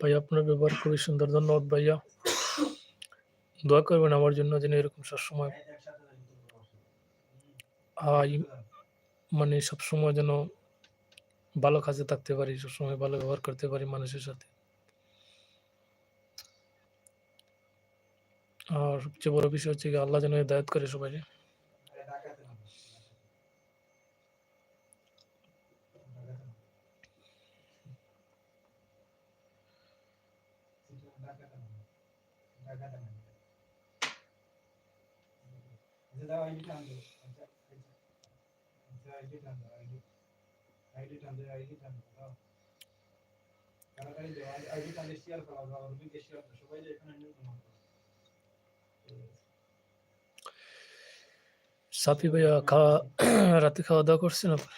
ভাই আপনার ব্যবহার খুবই সুন্দর। ধন্যবাদ ভাইয়া। দোয়া করবেন আমার জন্য যেন এরকম সবসময় আই মানে সবসময় যেন ভালো কাজে থাকতে পারি, সবসময় ভালো ব্যবহার করতে পারি মানুষের সাথে। আর সবচেয়ে বড় বিষয় হচ্ছে গিয়ে আল্লাহ যেন দায়ত করে সবাইকে। সাফি ভাইয়া খাওয়া রাতে খাওয়া-দাওয়া করছেন আপনি?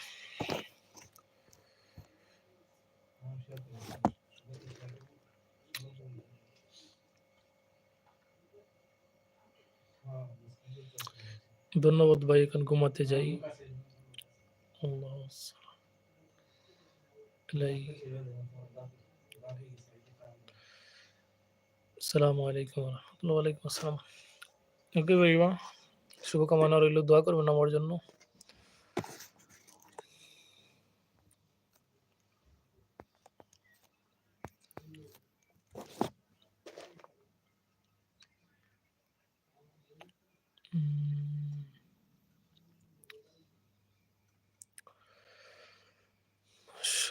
ধন্যবাদ ভাই এখন ঘুমাতে যাই। আল্লাহ ইলাই আসসালামু আলাইকুম ওয়া রাহমাতুল্লাহি ওয়া আলাইকুম আসসালাম। ওকে ভাইয়া শুভকামনা রইল। দোয়া করবেন আমার জন্য।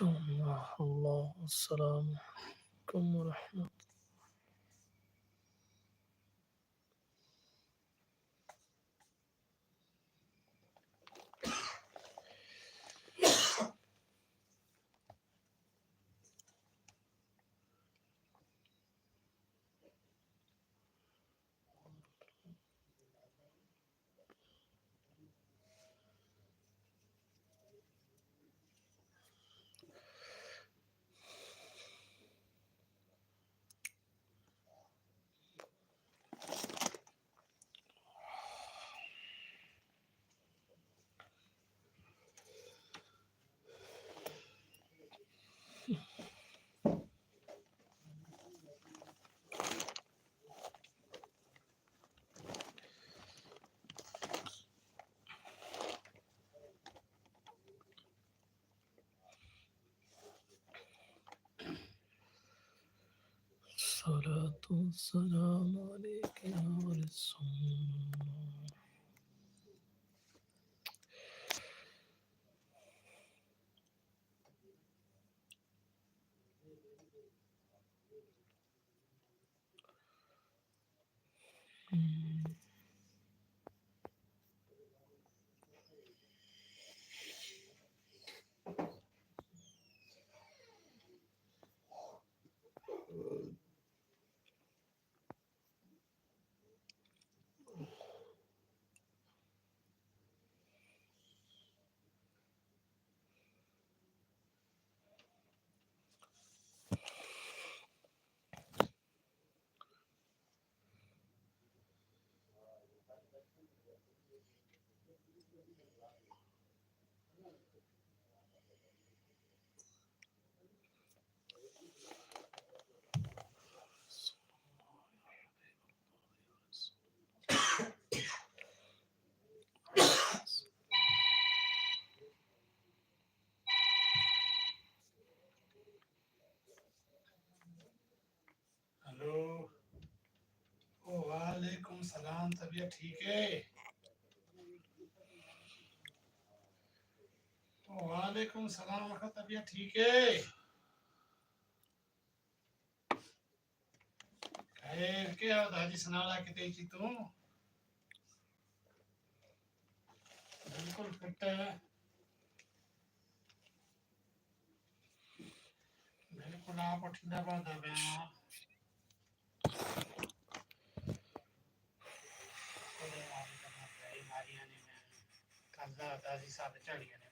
الله الله. والسلام عليكم ورحمة الله. الصلاة والسلام عليك يا رسول الله सलाम, तबीयत ठीक है? वालेकुम सलाम, आपका तबीयत ठीक है? खैर, क्या दादी सुनाला किते छी तू? बिल्कुल फिट है। बिल्कुल आप बात है I'm the, as you saw, the attorney in.